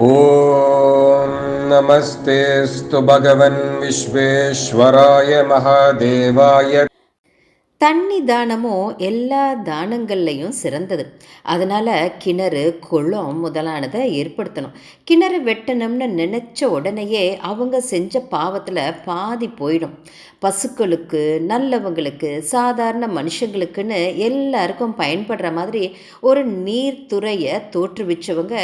ॐ नमस्तेऽस्तु भगवन् विश्वेश्वराय महादेवाय தண்ணி தானமும் எல்லா தானங்கள்லையும் சிறந்தது. அதனால் கிணறு குளம் முதலானதை ஏற்படுத்தணும். கிணறு வெட்டணும்னு நினச்ச உடனேயே அவங்க செஞ்ச பாவத்தில் பாதி போயிடும். பசுக்களுக்கு நல்லவங்களுக்கு சாதாரண மனுஷங்களுக்குன்னு எல்லாருக்கும் பயன்படுற மாதிரி ஒரு நீர்த்துறையை தோற்றுவிச்சவங்க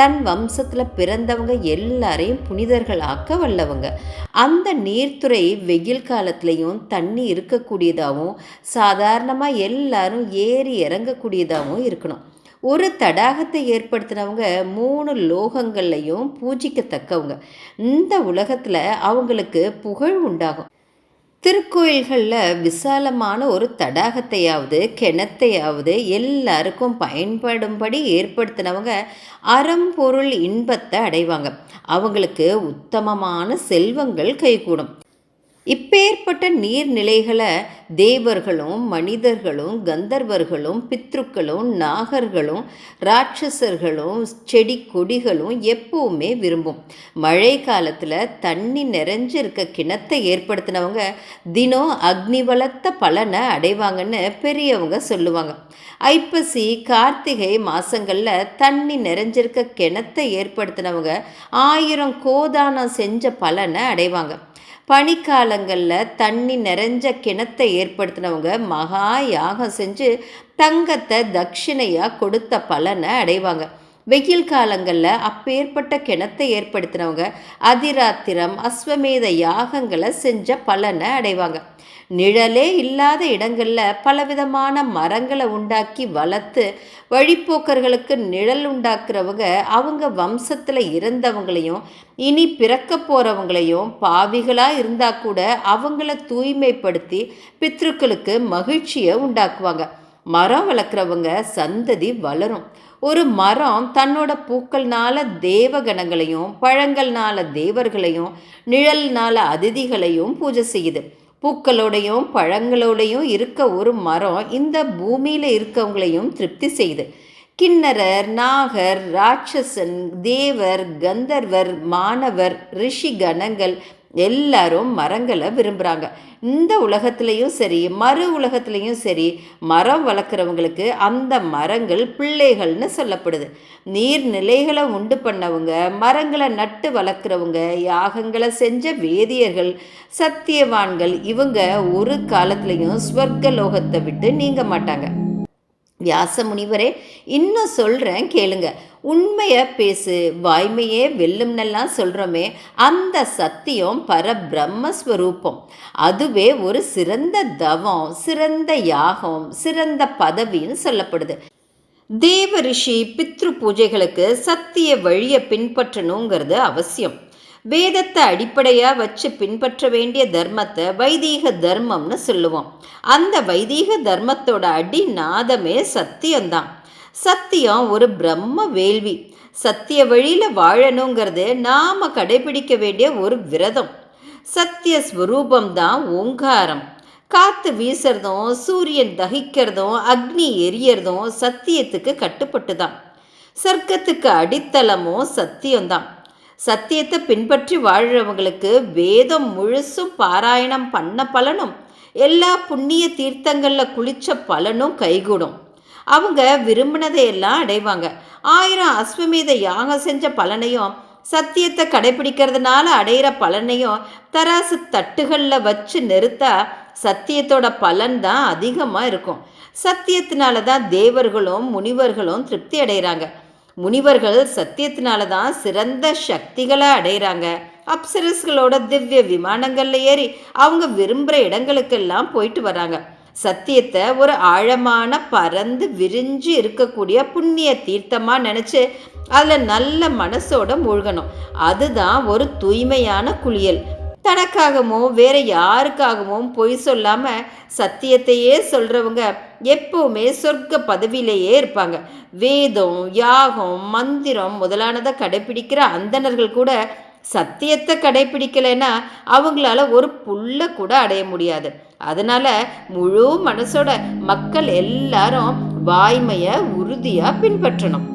தன் வம்சத்தில் பிறந்தவங்க எல்லாரையும் புனிதர்களாக்க வல்லவங்க. அந்த நீர்த்துறை வெயில் காலத்துலேயும் தண்ணி இருக்கக்கூடியதாகவும் சாதாரணமாக எல்லாரும் ஏறி இறங்கக்கூடியதாகவும் இருக்கணும். ஒரு தடாகத்தை ஏற்படுத்தினவங்க மூணு லோகங்கள்லையும் பூஜிக்கத்தக்கவங்க. இந்த உலகத்தில் அவங்களுக்கு புகழ் உண்டாகும். திருக்கோயில்களில் விசாலமான ஒரு தடாகத்தையாவது கிணத்தையாவது எல்லாருக்கும் பயன்படும்படி ஏற்படுத்தினவங்க அறம்பொருள் இன்பத்தை அடைவாங்க. அவங்களுக்கு உத்தமமான செல்வங்கள் கைகூடும். இப்பேற்பட்ட நீர்நிலைகளை தேவர்களும் மனிதர்களும் கந்தர்வர்களும் பித்ருக்களும் நாகர்களும் ராட்சசர்களும் செடி கொடிகளும் எப்பவுமே விரும்பும். மழை காலத்தில் தண்ணி நிறைஞ்சிருக்க கிணத்தை ஏற்படுத்தினவங்க தினம் அக்னி வளர்த்த பலனை அடைவாங்கன்னு பெரியவங்க சொல்லுவாங்க. ஐப்பசி கார்த்திகை மாதங்களில் தண்ணி நிறைஞ்சிருக்க கிணத்தை ஏற்படுத்தினவங்க ஆயிரம் கோதானம் செஞ்ச பலனை அடைவாங்க. பனிக்காலங்களில் தண்ணி நிறைஞ்ச கிணத்தை ஏற்படுத்தினவங்க மகா யாகம் செஞ்சு தங்கத்தை தட்சிணையாக கொடுத்த பலனை அடைவாங்க. வெயில் காலங்களில் அப்பேற்பட்ட கிணத்தை ஏற்படுத்தினவங்க அதிராத்திரம் அஸ்வமேத யாகங்களை செஞ்ச பலனை அடைவாங்க. நிழலே இல்லாத இடங்களில் பலவிதமான மரங்களை உண்டாக்கி வளர்த்து வழிப்போக்கர்களுக்கு நிழல் உண்டாக்குறவங்க அவங்க வம்சத்தில் இருந்தவங்களையும் இனி பிறக்க போகிறவங்களையும் பாவிகளாக இருந்தால் கூட அவங்கள தூய்மைப்படுத்தி பித்ருக்களுக்கு மகிழ்ச்சியை உண்டாக்குவாங்க. மரம் வளர்க்குறவங்க சந்ததி வளரும். ஒரு மரம் தன்னோட பூக்கள்னால தேவகணங்களையும் பழங்கள்னால தேவர்களையும் நிழல்னால அதிதிகளையும் பூஜை செய்யுது. பூக்களோடையும் பழங்களோடையும் இருக்க ஒரு மரம் இந்த பூமியில் இருக்கவங்களையும் திருப்தி செய்யுது. கிண்ணரர் நாகர் ராட்சசன் தேவர் கந்தர்வர் மாணவர் ரிஷி கணங்கள் எல்லாரும் மரங்களை விரும்புகிறாங்க இந்த உலகத்துலேயும் சரி மறு உலகத்துலேயும் சரி மரம் வளர்க்குறவங்களுக்கு அந்த மரங்கள் பிள்ளைகள்னு சொல்லப்படுது. நீர்நிலைகளை உண்டு பண்ணவங்க மரங்களை நட்டு வளர்க்குறவங்க யாகங்களை செஞ்ச வேதியர்கள் சத்தியவான்கள் இவங்க ஒரு காலத்துலேயும் ஸ்வர்க்க லோகத்தை விட்டு நீங்க மாட்டாங்க. வியாச முனிவரே இன்னும் சொல்கிறேன் கேளுங்க. உண்மையை பேசு வாய்மையே வெல்லும்னெல்லாம் சொல்கிறோமே அந்த சத்தியம் பரபிரம்மஸ்வரூபம். அதுவே ஒரு சிறந்த தவம் சிறந்த யாகம் சிறந்த பதவின்னு சொல்லப்படுது. தேவ ரிஷி பித்ரு பூஜைகளுக்கு சத்திய வழியை பின்பற்றணுங்கிறது அவசியம். வேதத்தை அடிப்படையாக வச்சு பின்பற்ற வேண்டிய தர்மத்தை வைதீக தர்மம்னு சொல்லுவோம். அந்த வைதீக தர்மத்தோட அடிநாதமே சத்தியம்தான். சத்தியம் ஒரு பிரம்ம வேள்வி. சத்திய வழியில் வாழணுங்கிறது நாம் கடைபிடிக்க வேண்டிய ஒரு விரதம். சத்திய ஸ்வரூபம் தான் ஓங்காரம். காற்று வீசுறதும் சூரியன் தகிக்கிறதும் அக்னி எரியறதும் சத்தியத்துக்கு கட்டுப்பட்டு தான் சர்க்கத்துக்கு அடித்தளமும் சத்தியம்தான். சத்தியத்தை பின்பற்றி வாழ்கிறவங்களுக்கு வேதம் முழுசும் பாராயணம் பண்ண பலனும் எல்லா புண்ணிய தீர்த்தங்களில் குளித்த பலனும் கைகூடும். அவங்க விரும்பினதையெல்லாம் அடைவாங்க. ஆயிரம் அஸ்வமேத யாகம் செஞ்ச பலனையும் சத்தியத்தை கடைபிடிக்கிறதுனால அடையிற பலனையும் தராசு தட்டுகளில் வச்சு நிறுத்தா சத்தியத்தோட பலன் தான் அதிகமாக இருக்கும். சத்தியத்தினால தான் தேவர்களும் முனிவர்களும் திருப்தி அடைகிறாங்க முனிவர்கள் சத்தியத்தினால தான் சிறந்த சக்திகளை அடைகிறாங்க அப்சரஸ்களோட திவ்ய விமானங்களில் ஏறி அவங்க விரும்புகிற இடங்களுக்கெல்லாம் போயிட்டு வராங்க சத்தியத்தை ஒரு ஆழமான பறந்து விரிஞ்சு இருக்கக்கூடிய புண்ணிய தீர்த்தமாக நினச்சி அதில் நல்ல மனசோட மூழ்கணும். அதுதான் ஒரு தூய்மையான குளியல். தனக்காகவும் வேற யாருக்காகவும் பொய் சொல்லாமல் சத்தியத்தையே சொல்கிறவங்க எப்பவுமே சொர்க்க பதவியிலேயே இருப்பாங்க. வேதம் யாகம் மந்திரம் முதலானதை கடைபிடிக்கிற அந்தணர்கள் கூட சத்தியத்தை கடைபிடிக்கலைன்னா அவங்களால ஒரு புல்ல கூட அடைய முடியாது. அதனால முழு மனசோட மக்கள் எல்லாரும் வாய்மையை உறுதியாக பின்பற்றணும்.